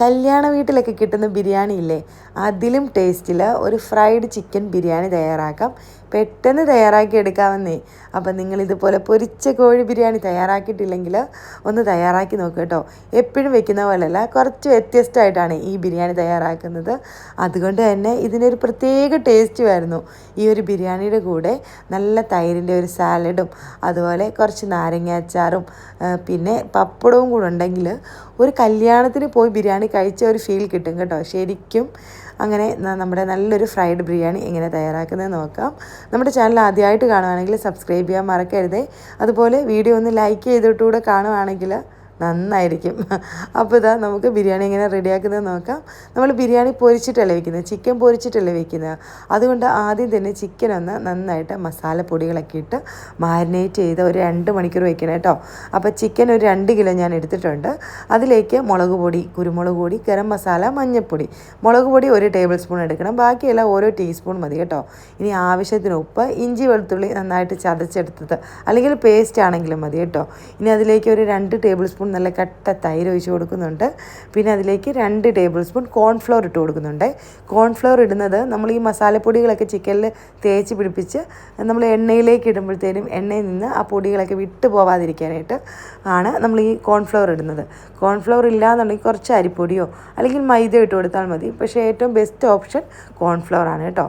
കല്യാണ വീട്ടിലൊക്കെ കിട്ടുന്ന ബിരിയാണി ഇല്ലേ? അതിലും ടേസ്റ്റിൽ ഒരു ഫ്രൈഡ് ചിക്കൻ ബിരിയാണി തയ്യാറാക്കാം. പെട്ടെന്ന് തയ്യാറാക്കി എടുക്കാമെന്നേ. അപ്പം നിങ്ങൾ ഇതുപോലെ പൊരിച്ച കോഴി ബിരിയാണി തയ്യാറാക്കിയിട്ടില്ലെങ്കിൽ ഒന്ന് തയ്യാറാക്കി നോക്കുക കേട്ടോ. എപ്പോഴും വെക്കുന്ന പോലെയല്ല കുറച്ച് വ്യത്യസ്തമായിട്ടാണ് ഈ ബിരിയാണി തയ്യാറാക്കുന്നത്. അതുകൊണ്ട് തന്നെ ഇതിനൊരു പ്രത്യേക ടേസ്റ്റ് വരുന്നു. ഈ ഒരു ബിരിയാണിയുടെ കൂടെ നല്ല തൈരിന്റെ ഒരു സാലഡും അതുപോലെ കുറച്ച് നാരങ്ങ അച്ചാറും പിന്നെ പപ്പടവും കൂടെ ഉണ്ടെങ്കിൽ ഒരു കല്യാണത്തിന് പോയി ബിരിയാണി കഴിച്ച ഒരു ഫീൽ കിട്ടും കേട്ടോ. ശരിക്കും അങ്ങനെ നമ്മുടെ നല്ലൊരു ഫ്രൈഡ് ബിരിയാണി എങ്ങനെ തയ്യാറാക്കുന്നത് നോക്കാം. നമ്മുടെ ചാനൽ ആദ്യമായിട്ട് കാണുവാണെങ്കിൽ സബ്സ്ക്രൈബ് ചെയ്യാൻ മറക്കരുതേ. അതുപോലെ വീഡിയോ ഒന്ന് ലൈക്ക് ചെയ്തിട്ടുകൂടെ കാണുവാണെങ്കിൽ നന്നായിരിക്കും. അപ്പോൾ ഇതാ നമുക്ക് ബിരിയാണി എങ്ങനെ റെഡിയാക്കുന്നത് നോക്കാം. നമ്മൾ ബിരിയാണി പൊരിച്ചിട്ടല്ലേ വയ്ക്കുന്നത് ചിക്കൻ പൊരിച്ചിട്ടല്ലേ വയ്ക്കുന്നത് അതുകൊണ്ട് ആദ്യം തന്നെ ചിക്കൻ ഒന്ന് നന്നായിട്ട് മസാലപ്പൊടികളൊക്കെ ഇട്ട് മാരിനേറ്റ് ചെയ്ത് ഒരു രണ്ട് മണിക്കൂർ വയ്ക്കണം കേട്ടോ. അപ്പോൾ ചിക്കൻ ഒരു രണ്ട് കിലോ ഞാൻ എടുത്തിട്ടുണ്ട്. അതിലേക്ക് മുളക് പൊടി കുരുമുളക് പൊടി ഗരം മസാല മഞ്ഞൾപ്പൊടി. മുളക് പൊടി ഒരു ടേബിൾ സ്പൂൺ എടുക്കണം. ബാക്കിയെല്ലാം ഓരോ ടീസ്പൂൺ മതി കേട്ടോ. ഇനി ആവശ്യത്തിന് ഉപ്പ് ഇഞ്ചി വെളുത്തുള്ളി നന്നായിട്ട് ചതച്ചെടുത്തത്. അല്ലെങ്കിൽ പേസ്റ്റ് ആണെങ്കിലും മതി കേട്ടോ. ഇനി അതിലേക്ക് ഒരു രണ്ട് ടേബിൾ സ്പൂൺ നല്ല കട്ട തൈര് ഒഴിച്ച് കൊടുക്കുന്നുണ്ട്. പിന്നെ അതിലേക്ക് രണ്ട് ടേബിൾ സ്പൂൺ കോൺഫ്ലോർ ഇട്ട് കൊടുക്കുന്നുണ്ട്. കോൺഫ്ലോർ ഇടുന്നത് നമ്മൾ ഈ മസാലപ്പൊടികളൊക്കെ ചിക്കനിൽ തേച്ച് പിടിപ്പിച്ച് നമ്മൾ എണ്ണയിലേക്ക് ഇടുമ്പോഴത്തേനും എണ്ണയിൽ നിന്ന് ആ പൊടികളൊക്കെ വിട്ടു പോവാതിരിക്കാനായിട്ട് ആണ് നമ്മൾ ഈ കോൺഫ്ലോർ ഇടുന്നത്. കോൺഫ്ലവർ ഇല്ലാന്നുണ്ടെങ്കിൽ കുറച്ച് അരിപ്പൊടിയോ അല്ലെങ്കിൽ മൈദ ഇട്ട് കൊടുത്താൽ മതി. പക്ഷേ ഏറ്റവും ബെസ്റ്റ് ഓപ്ഷൻ കോൺഫ്ലോർ ആണ് കേട്ടോ.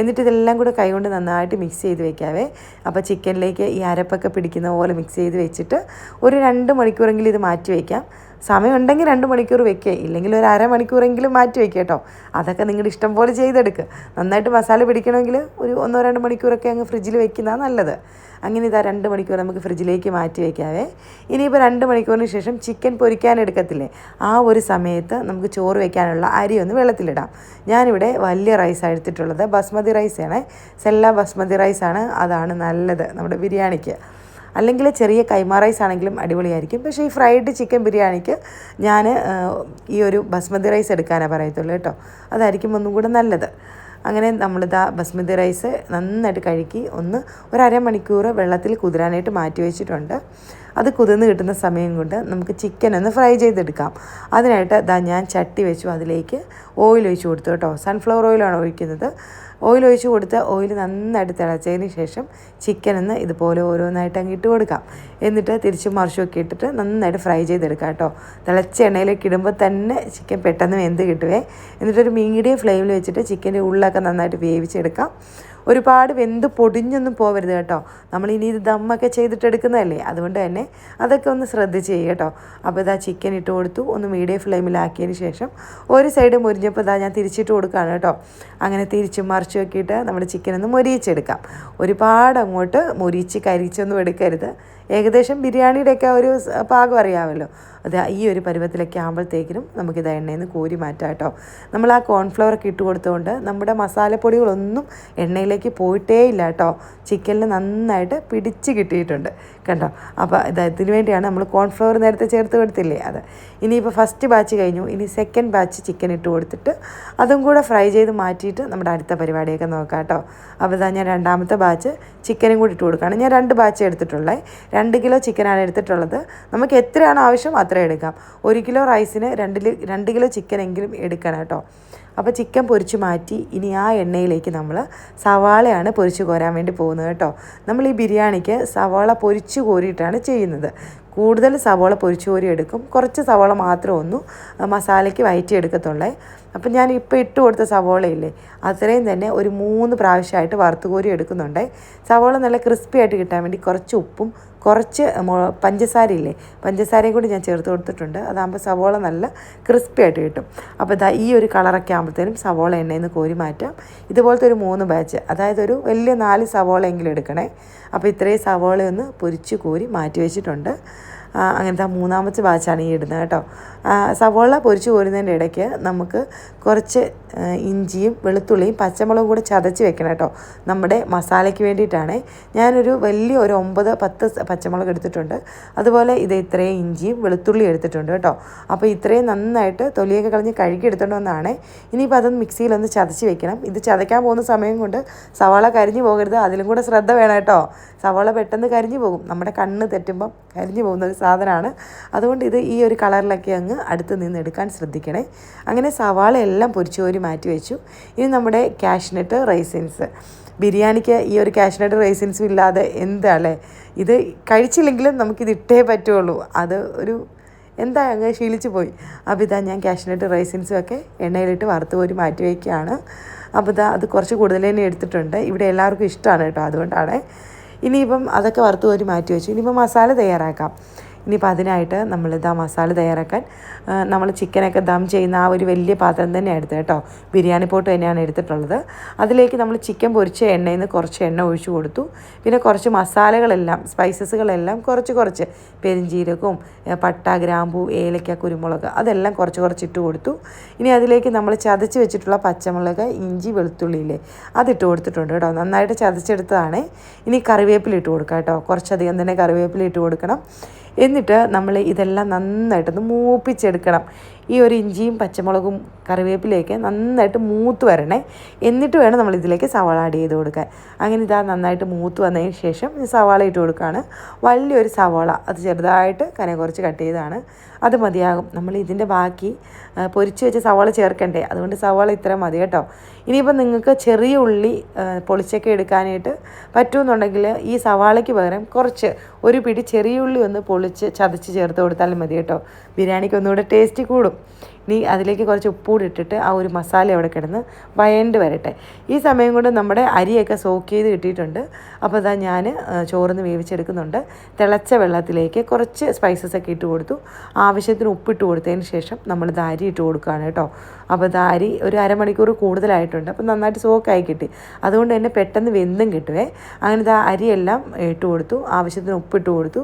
എന്നിട്ട് ഇതെല്ലാം കൂടെ കൈകൊണ്ട് നന്നായിട്ട് മിക്സ് ചെയ്ത് വെക്കാവേ. അപ്പോൾ ചിക്കനിലേക്ക് ഈ അരപ്പൊക്കെ പിടിക്കുന്ന പോലെ മിക്സ് ചെയ്ത് വെച്ചിട്ട് ഒരു രണ്ട് മണിക്കൂറെങ്കിലും ഇത് മാറ്റി വയ്ക്കാം സമയമുണ്ടെങ്കിൽ രണ്ട് മണിക്കൂർ വെക്കുക ഇല്ലെങ്കിൽ ഒരു അരമണിക്കൂറെങ്കിലും മാറ്റി വെക്കുക കേട്ടോ. അതൊക്കെ നിങ്ങളുടെ ഇഷ്ടം പോലെ ചെയ്തെടുക്കുക നന്നായിട്ട് മസാല പിടിക്കണമെങ്കിൽ ഒരു ഒന്നോ രണ്ട് മണിക്കൂറൊക്കെ അങ്ങ് ഫ്രിഡ്ജിൽ വെക്കുന്നതാണ് നല്ലത്. അങ്ങനെ ഇതാ രണ്ട് മണിക്കൂർ നമുക്ക് ഫ്രിഡ്ജിലേക്ക് മാറ്റി വയ്ക്കാവേ ഇനിയിപ്പോൾ രണ്ട് മണിക്കൂറിന് ശേഷം ചിക്കൻ പൊരിക്കാൻ എടുക്കത്തില്ലേ? ആ ഒരു സമയത്ത് നമുക്ക് ചോറ് വെക്കാനുള്ള അരി ഒന്ന് വെള്ളത്തിലിടാം. ഞാനിവിടെ വലിയ റൈസാണ് എടുത്തിട്ടുള്ളത്. ബസ്മതി റൈസാണ്. സെല്ല ബസ്മതി റൈസാണ്. അതാണ് നല്ലത് നമ്മുടെ ബിരിയാണിക്ക്. അല്ലെങ്കിൽ ചെറിയ കൈമാറൈസ് ആണെങ്കിലും അടിപൊളിയായിരിക്കും. പക്ഷേ ഈ ഫ്രൈഡ് ചിക്കൻ ബിരിയാണിക്ക് ഞാൻ ഈ ഒരു ബസ്മതി റൈസ് എടുക്കാനാണ് പറയത്തുള്ളൂ കേട്ടോ. അതായിരിക്കും ഒന്നും കൂടെ നല്ലത്. അങ്ങനെ നമ്മളിതാ ബസ്മതി റൈസ് നന്നായിട്ട് കഴുകി ഒന്ന് ഒരു അരമണിക്കൂർ വെള്ളത്തിൽ കുതിരാനായിട്ട് മാറ്റി വെച്ചിട്ടുണ്ട്. അത് കുതിർന്ന് കിട്ടുന്ന സമയം കൊണ്ട് നമുക്ക് ചിക്കൻ ഒന്ന് ഫ്രൈ ചെയ്തെടുക്കാം. അതിനായിട്ട് ദാ ഞാൻ ചട്ടി വെച്ചു. അതിലേക്ക് ഓയിൽ ഒഴിച്ച് കൊടുത്തു കേട്ടോ. സൺഫ്ലവർ ഓയിലാണ് ഒഴിക്കുന്നത്. ഓയിൽ ഒഴിച്ച് കൊടുത്ത് ഓയിൽ നന്നായിട്ട് തിളച്ചതിന് ശേഷം ചിക്കൻ ഒന്ന് ഇതുപോലെ ഓരോന്നായിട്ട് അങ്ങ് ഇട്ട് കൊടുക്കാം. എന്നിട്ട് തിരിച്ച് മറിച്ചൊക്കെ ഇട്ടിട്ട് നന്നായിട്ട് ഫ്രൈ ചെയ്തെടുക്കാം കേട്ടോ. തിളച്ച എണ്ണയിലേക്ക് ഇടുമ്പോൾ തന്നെ ചിക്കൻ പെട്ടെന്ന് വെന്ത് കിട്ടുവേ. എന്നിട്ടൊരു മീഡിയം ഫ്ലെയിമിൽ വെച്ചിട്ട് ചിക്കന്റെ ഉള്ളൊക്കെ നന്നായിട്ട് വേവിച്ചെടുക്കാം. ഒരുപാട് വെന്ത് പൊടിഞ്ഞൊന്നും പോവരുത് കേട്ടോ. നമ്മൾ ഇനി ഇത് ദമ്മൊക്കെ ചെയ്തിട്ടെടുക്കുന്നതല്ലേ അതുകൊണ്ട് തന്നെ അതൊക്കെ ഒന്ന് ശ്രദ്ധിച്ച് ചെയ്യുക കേട്ടോ. അപ്പോൾ ഇതാ ചിക്കൻ ഇട്ട് കൊടുത്തു. ഒന്ന് മീഡിയം ഫ്ലെയിമിലാക്കിയതിന് ശേഷം ഒരു സൈഡ് മുരിഞ്ഞപ്പോൾ ഇതാ ഞാൻ തിരിച്ചിട്ട് കൊടുക്കുകയാണ് കേട്ടോ. അങ്ങനെ തിരിച്ച് മറിച്ച് വെക്കിയിട്ട് നമ്മുടെ ചിക്കൻ ഒന്ന് മൊരിയിച്ചെടുക്കാം. ഒരുപാട് അങ്ങോട്ട് മുരിച്ച് കരിച്ചൊന്നും എടുക്കരുത്. ഏകദേശം ബിരിയാണിയുടെയൊക്കെ ഒരു പാകം അറിയാമല്ലോ. അത് ഈ ഒരു പരുവത്തിലൊക്കെ ആകുമ്പോഴത്തേക്കിനും നമുക്കിത് എണ്ണയിൽ നിന്ന് കോരി മാറ്റാം കേട്ടോ നമ്മൾ ആ കോൺഫ്ലവർ ഒക്കെ ഇട്ട് കൊടുത്തുകൊണ്ട് നമ്മുടെ മസാലപ്പൊടികളൊന്നും എണ്ണയിലേക്ക് പോയിട്ടേ ഇല്ല കേട്ടോ. ചിക്കനിൽ നന്നായിട്ട് പിടിച്ച് കിട്ടിയിട്ടുണ്ട്. കണ്ടോ? അപ്പോൾ ഇത് ഇതിന് വേണ്ടിയാണ് നമ്മൾ കോൺഫ്ലവർ നേരത്തെ ചേർത്ത് കൊടുത്തില്ലേ? അത്. ഇനിയിപ്പോൾ ഫസ്റ്റ് ബാച്ച് കഴിഞ്ഞു. ഇനി സെക്കൻഡ് ബാച്ച് ചിക്കൻ ഇട്ട് കൊടുത്തിട്ട് അതും കൂടെ ഫ്രൈ ചെയ്ത് മാറ്റിയിട്ട് നമ്മുടെ അടുത്ത പരിപാടിയൊക്കെ നോക്കാം കേട്ടോ. അപ്പോൾ ഇതാ ഞാൻ രണ്ടാമത്തെ ബാച്ച് ചിക്കനും കൂടി ഇട്ട് കൊടുക്കുകയാണ്. ഞാൻ രണ്ട് ബാച്ച് എടുത്തിട്ടുള്ളത് രണ്ട് കിലോ ചിക്കനാണ് എടുത്തിട്ടുള്ളത്. നമുക്ക് എത്രയാണോ ആവശ്യം അത്രയും എടുക്കാം. ഒരു കിലോ റൈസിന് രണ്ട് രണ്ട് കിലോ ചിക്കനെങ്കിലും എടുക്കണം കേട്ടോ. അപ്പോൾ ചിക്കൻ പൊരിച്ച് മാറ്റി ഇനി ആ എണ്ണയിലേക്ക് നമ്മൾ സവാളയാണ് പൊരിച്ച് കോരാൻ വേണ്ടി പോകുന്നത് കേട്ടോ. നമ്മൾ ഈ ബിരിയാണിക്ക് സവാള പൊരിച്ച് കോരിയിട്ടാണ് ചെയ്യുന്നത്. കൂടുതൽ സവാള പൊരിച്ച് കോരി എടുക്കും. കുറച്ച് സവാള മാത്രം ഒന്നു മസാലയ്ക്ക് വയറ്റി എടുക്കത്തുള്ളേ. അപ്പം ഞാൻ ഇപ്പോൾ ഇട്ട് കൊടുത്ത സവാളയില്ലേ അത്രയും തന്നെ ഒരു മൂന്ന് പ്രാവശ്യമായിട്ട് വറുത്ത് കോരി എടുക്കുന്നുണ്ടേ. സവാള നല്ല ക്രിസ്പി ആയിട്ട് കിട്ടാൻ വേണ്ടി കുറച്ച് ഉപ്പും കുറച്ച് പഞ്ചസാരയില്ലേ? പഞ്ചസാരയും കൂടി ഞാൻ ചേർത്ത് കൊടുത്തിട്ടുണ്ട്. അതാകുമ്പോൾ സവോള നല്ല ക്രിസ്പി ആയിട്ട് കിട്ടും. അപ്പോൾ ഇതാ ഈ ഒരു കളറൊക്കെ ആകുമ്പോഴത്തേനും സവോള എണ്ണയിൽ നിന്ന് കോരി മാറ്റാം. ഇതുപോലത്തെ ഒരു മൂന്ന് ബാച്ച് അതായത് ഒരു വലിയ നാല് സവോള എങ്കിലും എടുക്കണേ. അപ്പോൾ ഇത്രയും സവോളയൊന്ന് പൊരിച്ച് കോരി മാറ്റി വെച്ചിട്ടുണ്ട്. അങ്ങനത്തെ മൂന്നാമത്തെ ബാച്ചാണ് ഈ ഇടുന്നത് കേട്ടോ. സവോള പൊരിച്ച് പോരുന്നതിന്റെ ഇടയ്ക്ക് നമുക്ക് കുറച്ച് ഇഞ്ചിയും വെളുത്തുള്ളിയും പച്ചമുളകും കൂടെ ചതച്ച് വെക്കണം കേട്ടോ. നമ്മുടെ മസാലയ്ക്ക് വേണ്ടിയിട്ടാണ്. ഞാനൊരു വലിയ ഒരു ഒമ്പത് പത്ത് പച്ചമുളക് എടുത്തിട്ടുണ്ട്. അതുപോലെ ഇത് ഇത്രയും ഇഞ്ചിയും വെളുത്തുള്ളിയും എടുത്തിട്ടുണ്ട് കേട്ടോ. അപ്പോൾ ഇത്രയും നന്നായിട്ട് തൊലിയൊക്കെ കളഞ്ഞ് കഴുകി എടുത്തോണ്ട് വന്നതാണ് ഇനിയിപ്പോൾ അതൊന്ന് മിക്സിയിലൊന്ന് ചതച്ച് വെക്കണം. ഇത് ചതയ്ക്കാൻ പോകുന്ന സമയം കൊണ്ട് സവാള കരിഞ്ഞു പോകരുത്. അതിലും കൂടെ ശ്രദ്ധ വേണം കേട്ടോ. സവാള പെട്ടെന്ന് കരിഞ്ഞു പോകും. നമ്മുടെ കണ്ണ് തെറ്റുമ്പം കരിഞ്ഞു പോകുന്ന ഒരു സാധനമാണ്. അതുകൊണ്ട് ഇത് ഈ ഒരു കളറിലൊക്കെ അങ്ങ് അടുത്ത് നിന്ന് എടുക്കാൻ ശ്രദ്ധിക്കണേ. അങ്ങനെ സവാള എല്ലാം പൊരിച്ചോരി മാറ്റി വെച്ചു. ഇനി നമ്മുടെ കാഷ്നട്ട് റൈസിൻസ്. ബിരിയാണിക്ക് ഈ ഒരു കാഷ്നട്ട് റൈസിൻസും ഇല്ലാതെ എന്താല്ലേ ഇത് കഴിച്ചില്ലെങ്കിലും നമുക്കിത് ഇട്ടേ പറ്റുള്ളൂ. അത് ഒരു എന്താ അങ്ങ് ശീലിച്ചു പോയി. അപ്പോൾ ഇതാ ഞാൻ കാഷ്നട്ട് റൈസിൻസും ഒക്കെ എണ്ണയിലിട്ട് വറുത്ത് കോരി മാറ്റി വയ്ക്കുകയാണ് അപ്പോൾ ഇതാ അത് കുറച്ച് കൂടുതൽ തന്നെ എടുത്തിട്ടുണ്ട്. ഇവിടെ എല്ലാവർക്കും ഇഷ്ടമാണ് കേട്ടോ അതുകൊണ്ടാണ്. ഇനിയിപ്പം അതൊക്കെ വറുത്ത് കോരി മാറ്റി വെച്ചു. ഇനിയിപ്പം മസാല തയ്യാറാക്കാം. ഇനിയിപ്പോൾ അതിനായിട്ട് നമ്മൾ ഇതാ മസാല തയ്യാറാക്കാൻ നമ്മൾ ചിക്കനൊക്കെ ദം ചെയ്യുന്ന ആ ഒരു വലിയ പാത്രം തന്നെ എടുത്തത് കേട്ടോ. ബിരിയാണി പോട്ട് തന്നെയാണ് എടുത്തിട്ടുള്ളത്. അതിലേക്ക് നമ്മൾ ചിക്കൻ പൊരിച്ച എണ്ണയിൽ നിന്ന് കുറച്ച് എണ്ണ ഒഴിച്ചു കൊടുത്തു. പിന്നെ കുറച്ച് മസാലകളെല്ലാം സ്പൈസസുകളെല്ലാം കുറച്ച് കുറച്ച് പെരിഞ്ചീരകവും ഏ, പട്ട ഗ്രാമ്പു ഏലക്ക കുരുമുളക് അതെല്ലാം കുറച്ച് കുറച്ച് ഇട്ട് കൊടുത്തു. ഇനി അതിലേക്ക് നമ്മൾ ചതച്ച് വെച്ചിട്ടുള്ള പച്ചമുളക് ഇഞ്ചി വെളുത്തുള്ളിയില്ലേ അതിട്ട് കൊടുത്തിട്ടുണ്ട് കേട്ടോ. നന്നായിട്ട് ചതച്ചെടുത്തതാണ്. ഇനി കറിവേപ്പില ഇട്ട് കൊടുക്കാം കേട്ടോ. കുറച്ചധികം തന്നെ കറിവേപ്പില ഇട്ട് കൊടുക്കണം. എന്നിട്ട് നമ്മൾ ഇതെല്ലാം നന്നായിട്ടൊന്ന് മൂപ്പിച്ചെടുക്കണം. ഈ ഒരു ഇഞ്ചിയും പച്ചമുളകും കറിവേപ്പിലേക്ക് നന്നായിട്ട് മൂത്ത് വരണേ. എന്നിട്ട് വേണം നമ്മൾ ഇതിലേക്ക് സവാള ആഡ് ചെയ്ത് കൊടുക്കാൻ. അങ്ങനെ ഇതാ നന്നായിട്ട് മൂത്ത് വന്നതിന് ശേഷം സവാള ഇട്ട് കൊടുക്കുകയാണ് വലിയൊരു സവാള അത് ചെറുതായിട്ട് കന കുറച്ച് കട്ട് ചെയ്താണ്. അത് മതിയാകും. നമ്മൾ ഇതിന്റെ ബാക്കി ആ, പൊരിച്ച് വെച്ച സവാള ചേർക്കണ്ടേ? അതുകൊണ്ട് സവാള ഇത്ര മതി കേട്ടോ. ഇനിയിപ്പോൾ നിങ്ങൾക്ക് ചെറിയ ഉള്ളി ആ, പൊളിച്ചൊക്കെ എടുക്കാനായിട്ട് പറ്റുമെന്നുണ്ടെങ്കിൽ ഈ സവാളയ്ക്ക് പകരം കുറച്ച് ഒരു പിടി ചെറിയ ഉള്ളി ഒന്ന് പൊളിച്ച് ചതച്ച് ചേർത്ത് കൊടുത്താലും മതി കേട്ടോ. ബിരിയാണിക്ക് ഒന്നുകൂടെ ടേസ്റ്റ് കൂടും. ഇനി അതിലേക്ക് കുറച്ച് ഉപ്പൂടി ഇട്ടിട്ട് ആ ഒരു മസാല അവിടെ കിടന്ന് വയണ്ട് വരട്ടെ. ഈ സമയം കൊണ്ട് നമ്മുടെ അരിയൊക്കെ സോക്ക് ചെയ്ത് കിട്ടിയിട്ടുണ്ട്. അപ്പോൾ അതാ ഞാൻ ചോറിന്ന് വേവിച്ചെടുക്കുന്നുണ്ട്. തിളച്ച വെള്ളത്തിലേക്ക് കുറച്ച് സ്പൈസസ് ഒക്കെ ഇട്ട് കൊടുത്തു. ആവശ്യത്തിന് ഉപ്പിട്ട് കൊടുത്തതിന് ശേഷം നമ്മൾ ധാരി ഇട്ട് കൊടുക്കുകയാണ് കേട്ടോ. അപ്പോൾ ധാരി ഒരു അരമണിക്കൂർ കൂടുതലായിട്ടുണ്ട്. അപ്പോൾ നന്നായിട്ട് സോക്കായി കിട്ടി. അതുകൊണ്ട് തന്നെ പെട്ടെന്ന് വെന്തും കിട്ടുവേ. അങ്ങനെ ആ അരിയെല്ലാം ഇട്ട് കൊടുത്തു. ആവശ്യത്തിന് ഉപ്പിട്ട് കൊടുത്തു.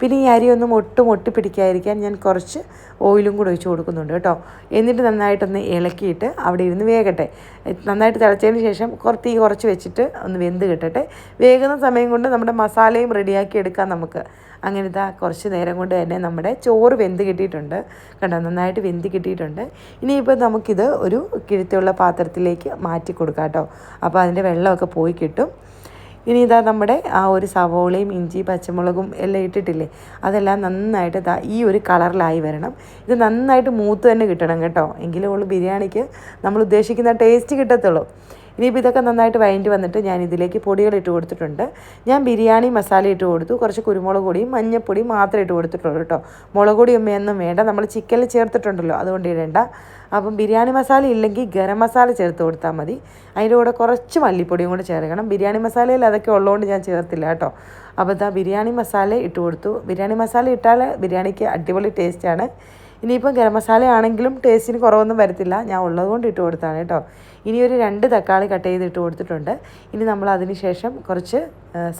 പിന്നെ ഈ അരി ഒന്നും ഒട്ടും പിടിക്കാതിരിക്കാൻ ഞാൻ കുറച്ച് ഓയിലും കൂടെ ഒഴിച്ച് കൊടുക്കുന്നുണ്ട് കേട്ടോ. എന്നിട്ട് നന്നായിട്ടൊന്ന് ഇളക്കിയിട്ട് അവിടെ ഇരുന്ന് വേകട്ടെ. നന്നായിട്ട് തിളച്ചതിന് ശേഷം കുറച്ച് തീ കുറച്ച് വെച്ചിട്ട് ഒന്ന് വെന്ത് കിട്ടട്ടെ. വേകുന്ന സമയം കൊണ്ട് നമ്മുടെ മസാലയും റെഡിയാക്കി എടുക്കാം നമുക്ക്. അങ്ങനത്തെ കുറച്ച് നേരം കൊണ്ട് തന്നെ നമ്മുടെ ചോറ് വെന്ത് കിട്ടിയിട്ടുണ്ട്. കണ്ടോ? നന്നായിട്ട് വെന്ത് കിട്ടിയിട്ടുണ്ട്. ഇനിയിപ്പോൾ നമുക്കിത് ഒരു കിഴുത്തുള്ള പാത്രത്തിലേക്ക് മാറ്റി കൊടുക്കാം കേട്ടോ. അപ്പോൾ അതിന്റെ വെള്ളമൊക്കെ പോയി കിട്ടും. ഇനി ഇതാ നമ്മുടെ ആ ഒരു സവോളയും ഇഞ്ചി പച്ചമുളകും എല്ലാം ഇട്ടിട്ടില്ലേ? അതെല്ലാം നന്നായിട്ട് ഇതാ ഈ ഒരു കളറിലായി വരണം. ഇത് നന്നായിട്ട് മൂത്ത് തന്നെ കിട്ടണം കേട്ടോ. എങ്കിലും ഉള്ളൂ ബിരിയാണിക്ക് നമ്മൾ ഉദ്ദേശിക്കുന്ന ടേസ്റ്റ് കിട്ടത്തുള്ളൂ. ഇനിയിപ്പോൾ ഇതൊക്കെ നന്നായിട്ട് വഴണ്ടി വന്നിട്ട് ഞാൻ ഇതിലേക്ക് പൊടികൾ ഇട്ട് കൊടുത്തിട്ടുണ്ട്. ഞാൻ ബിരിയാണി മസാല ഇട്ട് കൊടുത്തു. കുറച്ച് കുരുമുളക് പൊടിയും മഞ്ഞപ്പൊടിയും മാത്രം ഇട്ട് കൊടുത്തിട്ടുള്ളൂ കേട്ടോ. മുളക് പൊടി ഒന്നും വേണ്ട. നമ്മൾ ചിക്കനിൽ ചേർത്തിട്ടുണ്ടല്ലോ അതുകൊണ്ട് ഇടേണ്ട. അപ്പം ബിരിയാണി മസാല ഇല്ലെങ്കിൽ ഗരം മസാല ചേർത്ത് കൊടുത്താൽ മതി. അതിന്റെ കൂടെ കുറച്ച് മല്ലിപ്പൊടിയും കൂടെ ചേർക്കണം. ബിരിയാണി മസാലയിൽ അതൊക്കെ ഉള്ളതുകൊണ്ട് ഞാൻ ചേർത്തില്ല കേട്ടോ. അപ്പോൾ ഇതാ ബിരിയാണി മസാല ഇട്ട് കൊടുത്തു. ബിരിയാണി മസാല ഇട്ടാൽ ബിരിയാണിക്ക് അടിപൊളി ടേസ്റ്റാണ് ഇനിയിപ്പം ഗരം മസാല ആണെങ്കിലും ടേസ്റ്റിന് കുറവൊന്നും വരത്തില്ല. ഞാൻ ഉള്ളത് കൊണ്ട് ഇട്ട് കൊടുത്താണ് കേട്ടോ. ഇനി ഒരു രണ്ട് തക്കാളി കട്ട് ചെയ്ത് ഇട്ട് കൊടുത്തിട്ടുണ്ട്. ഇനി നമ്മൾ അതിന് ശേഷം കുറച്ച്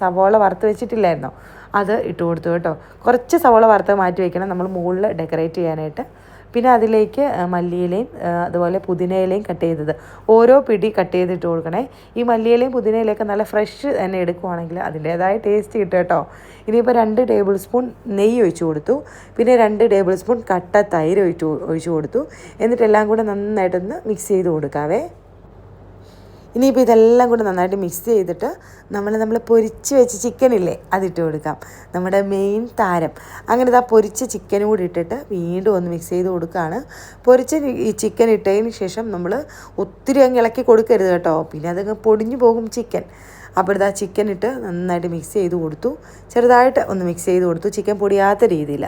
സവോള വറുത്ത് വെച്ചിട്ടില്ലായിരുന്നോ? അത് ഇട്ട് കൊടുത്തു കേട്ടോ. കുറച്ച് സവോള വറുത്ത് മാറ്റി വയ്ക്കണം നമ്മൾ മുകളിൽ ഡെക്കറേറ്റ് ചെയ്യാനായിട്ട്. പിന്നെ അതിലേക്ക് മല്ലിയിലയും അതുപോലെ പുതിനയിലയും കട്ട് ചെയ്തത്. ഓരോ പിടി കട്ട് ചെയ്തിട്ട് കൊടുക്കണേ. ഈ മല്ലിയിലയും പുതിനയിലയൊക്കെ നല്ല ഫ്രഷ് തന്നെ എടുക്കുവാണെങ്കിൽ അതിന്റേതായ ടേസ്റ്റ് കിട്ടും കേട്ടോ. ഇനിയിപ്പോൾ രണ്ട് ടേബിൾ സ്പൂൺ നെയ്യ് ഒഴിച്ചു കൊടുത്തു. പിന്നെ രണ്ട് ടേബിൾ സ്പൂൺ കട്ട തൈര് ഒഴിച്ചു ഒഴിച്ചു കൊടുത്തു. എന്നിട്ടെല്ലാം കൂടെ നന്നായിട്ടൊന്ന് മിക്സ് ചെയ്ത് കൊടുക്കാവേ. ഇനിയിപ്പോൾ ഇതെല്ലാം കൂടെ നന്നായിട്ട് മിക്സ് ചെയ്തിട്ട് നമ്മൾ നമ്മൾ പൊരിച്ച് വെച്ച ചിക്കനില്ലേ അതിട്ട് കൊടുക്കാം. നമ്മുടെ മെയിൻ താരം. അങ്ങനെ ഇതാ പൊരിച്ച ചിക്കനും കൂടി ഇട്ടിട്ട് വീണ്ടും ഒന്ന് മിക്സ് ചെയ്ത് കൊടുക്കുകയാണ് പൊരിച്ച ഈ ചിക്കൻ ഇട്ടതിന് ശേഷം നമ്മൾ ഒത്തിരി അങ്ങ് ഇളക്കി കൊടുക്കരുത് കേട്ടോ. പിന്നെ അതങ്ങ് പൊടിഞ്ഞു പോകും ചിക്കൻ അപ്പോൾ ഇതാ ചിക്കൻ ഇട്ട് നന്നായിട്ട് മിക്സ് ചെയ്ത് കൊടുത്തു. ചെറുതായിട്ട് ഒന്ന് മിക്സ് ചെയ്ത് കൊടുത്തു. ചിക്കൻ പൊടിയാത്ത രീതിയിൽ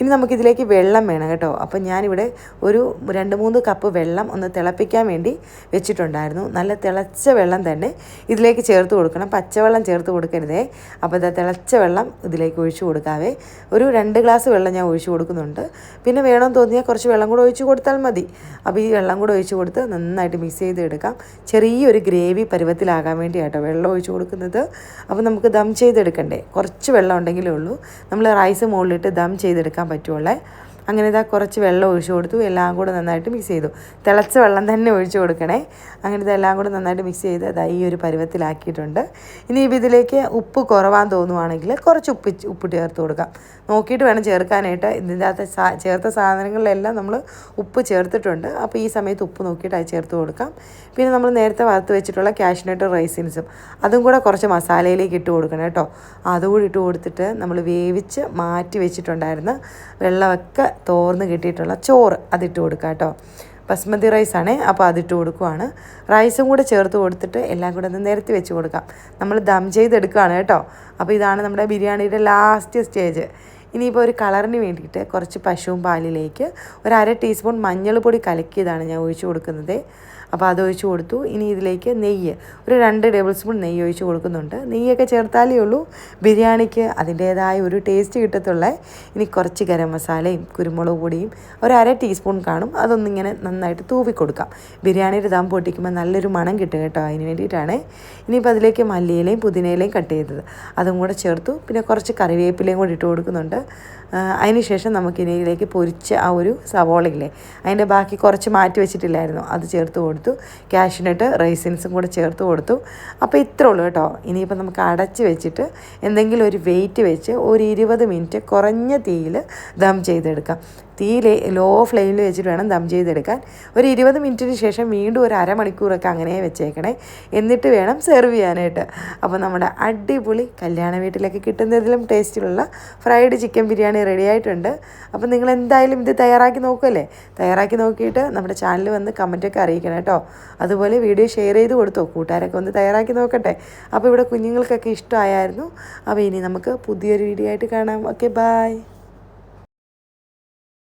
ഇനി നമുക്കിതിലേക്ക് വെള്ളം വേണം കേട്ടോ. അപ്പം ഞാനിവിടെ ഒരു രണ്ട് മൂന്ന് കപ്പ് വെള്ളം ഒന്ന് തിളപ്പിക്കാൻ വേണ്ടി വെച്ചിട്ടുണ്ടായിരുന്നു. നല്ല തിളച്ച വെള്ളം തന്നെ ഇതിലേക്ക് ചേർത്ത് കൊടുക്കണം. പച്ചവെള്ളം ചേർത്ത് കൊടുക്കരുതേ. അപ്പോൾ ഇതാ തിളച്ച വെള്ളം ഇതിലേക്ക് ഒഴിച്ചു കൊടുക്കാവേ. ഒരു രണ്ട് ഗ്ലാസ് വെള്ളം ഞാൻ ഒഴിച്ചു കൊടുക്കുന്നുണ്ട്. പിന്നെ വേണമെന്ന് തോന്നിയാൽ കുറച്ച് വെള്ളം കൂടെ ഒഴിച്ചു കൊടുത്താൽ മതി. അപ്പോൾ ഈ വെള്ളം കൂടെ ഒഴിച്ചു കൊടുത്ത് നന്നായിട്ട് മിക്സ് ചെയ്ത് എടുക്കാം ചെറിയൊരു ഗ്രേവി പരുവത്തിലാകാൻ വേണ്ടിയാട്ടോ വെള്ളം ഒഴിച്ചു കൊടുക്കുന്നത്. അപ്പോൾ നമുക്ക് ദം ചെയ്തെടുക്കണ്ടേ. കുറച്ച് വെള്ളം ഉണ്ടെങ്കിലേ ഉള്ളൂ. നമ്മൾ റൈസ് മുകളിലിട്ട് ദം ചെയ്തെടുക്കാൻ പറ്റുള്ളേ. അങ്ങനെ ഇതാ കുറച്ച് വെള്ളം ഒഴിച്ചു കൊടുത്തു. എല്ലാം കൂടെ നന്നായിട്ട് മിക്സ് ചെയ്തു. തിളച്ച വെള്ളം തന്നെ ഒഴിച്ചു കൊടുക്കണേ. അങ്ങനെ ഇതെല്ലാം കൂടെ നന്നായിട്ട് മിക്സ് ചെയ്ത് അതാ ഈ ഒരു പരുവത്തിലാക്കിയിട്ടുണ്ട്. ഇനി ഇതിലേക്ക് ഉപ്പ് കുറവാൻ തോന്നുവാണെങ്കിൽ കുറച്ച് ഉപ്പ് ഉപ്പ് ചേർത്ത് കൊടുക്കാം. നോക്കിയിട്ട് വേണം ചേർക്കാനായിട്ട്. ഇതിന്റെ അകത്ത് ചേർത്ത സാധനങ്ങളിലെല്ലാം നമ്മൾ ഉപ്പ് ചേർത്തിട്ടുണ്ട്. അപ്പോൾ ഈ സമയത്ത് ഉപ്പ് നോക്കിയിട്ട് അത് ചേർത്ത് കൊടുക്കാം. പിന്നെ നമ്മൾ നേരത്തെ വറുത്ത് വെച്ചിട്ടുള്ള കാഷ്നട്ട് റൈസിൻസും അതും കൂടെ കുറച്ച് മസാലയിലേക്ക് ഇട്ട് കൊടുക്കണം കേട്ടോ. അതുകൂടി ഇട്ട് കൊടുത്തിട്ട് നമ്മൾ വേവിച്ച് മാറ്റി വെച്ചിട്ടുണ്ടായിരുന്ന വെള്ളമൊക്കെ തോർന്ന് കിട്ടിയിട്ടുള്ള ചോറ് അതിട്ട് കൊടുക്കുക കേട്ടോ. ബസ്മതി റൈസാണ് അപ്പോൾ അതിട്ട് കൊടുക്കുവാണ്. റൈസും കൂടെ ചേർത്ത് കൊടുത്തിട്ട് എല്ലാം കൂടെ ഒന്ന് നിരത്തി വെച്ച് കൊടുക്കാം. നമ്മൾ ദം ചെയ്തെടുക്കുകയാണ് കേട്ടോ. അപ്പോൾ ഇതാണ് നമ്മുടെ ബിരിയാണിയുടെ ലാസ്റ്റ് സ്റ്റേജ് ഇനിയിപ്പോൾ ഒരു കളറിന് വേണ്ടിയിട്ട് കുറച്ച് പശുവും പാലിലേക്ക് ഒരു അര ടീസ്പൂൺ മഞ്ഞൾപ്പൊടി കലക്കിയതാണ് ഞാൻ ഒഴിച്ചു കൊടുക്കുന്നത്. അപ്പോൾ അത് ഒഴിച്ച് കൊടുത്തു. ഇനി ഇതിലേക്ക് നെയ്യ്. ഒരു രണ്ട് ടേബിൾ സ്പൂൺ നെയ്യ് ഒഴിച്ച് കൊടുക്കുന്നുണ്ട്. നെയ്യൊക്കെ ചേർത്താലേ ഉള്ളൂ. ബിരിയാണിക്ക് അതിന്റേതായ ഒരു ടേസ്റ്റ് കിട്ടത്തുള്ളേ. ഇനി കുറച്ച് ഗരം മസാലയും കുരുമുളക് പൊടിയും ഒരു അര ടീസ്പൂൺ കാണും. അതൊന്നിങ്ങനെ നന്നായിട്ട് തൂവി കൊടുക്കാം. ബിരിയാണിയുടെ ദം പൊട്ടിക്കുമ്പോൾ നല്ലൊരു മണം കിട്ടും കേട്ടോ അതിന് വേണ്ടിയിട്ടാണ്. ഇനിയിപ്പോൾ അതിലേക്ക് മല്ലിയിലയും പുതിനയിലയും കട്ട് ചെയ്തത്. അതും കൂടെ ചേർത്തു. പിന്നെ കുറച്ച് കറിവേപ്പിലയും കൂടി ഇട്ട് കൊടുക്കുന്നുണ്ട്. അതിന് ശേഷം നമുക്ക് ഇതിലേക്ക് പൊരിച്ച ആ ഒരു സവോളയില്ലേ അതിന്റെ ബാക്കി കുറച്ച് മാറ്റി വെച്ചിട്ടില്ലായിരുന്നു? അത് ചേർത്ത് കൊടുത്തു. കാഷ്നട്ട് റൈസിൻസും കൂടെ ചേർത്ത് കൊടുത്തു. അപ്പോൾ ഇത്രേ ഉള്ളൂ കേട്ടോ. ഇനിയിപ്പോൾ നമുക്ക് അടച്ച് വെച്ചിട്ട് എന്തെങ്കിലും ഒരു വെയിറ്റ് വെച്ച് ഒരു ഇരുപത് മിനിറ്റ് കുറഞ്ഞ തീയിൽ ദം ചെയ്തെടുക്കാം. തീയിൽ ലോ ഫ്ലെയിമിൽ വെച്ചിട്ട് വേണം ദം ചെയ്തെടുക്കാൻ. ഒരു ഇരുപത് മിനിറ്റിന് ശേഷം വീണ്ടും ഒരു അരമണിക്കൂറൊക്കെ അങ്ങനെ വെച്ചേക്കണേ. എന്നിട്ട് വേണം സെർവ് ചെയ്യാനായിട്ട്. അപ്പോൾ നമ്മുടെ അടിപൊളി കല്യാണ വീട്ടിലൊക്കെ കിട്ടുന്നതിലും ടേസ്റ്റിലുള്ള ഫ്രൈഡ് ചിക്കൻ ബിരിയാണി റെഡി ആയിട്ടുണ്ട്. അപ്പോൾ നിങ്ങൾ എന്തായാലും ഇത് തയ്യാറാക്കി നോക്കുമല്ലേ തയ്യാറാക്കി നോക്കിയിട്ട് നമ്മുടെ ചാനൽ വന്ന് കമന്റൊക്കെ അറിയിക്കണം കേട്ടോ. അതുപോലെ വീഡിയോ ഷെയർ ചെയ്ത് കൊടുത്തോ. കൂട്ടുകാരൊക്കെ ഒന്ന് തയ്യാറാക്കി നോക്കട്ടെ. അപ്പോൾ ഇവിടെ കുഞ്ഞുങ്ങൾക്കൊക്കെ ഇഷ്ടമായിരുന്നു അപ്പോൾ ഇനി നമുക്ക് പുതിയൊരു വീഡിയോ ആയിട്ട് കാണാം. Okay bye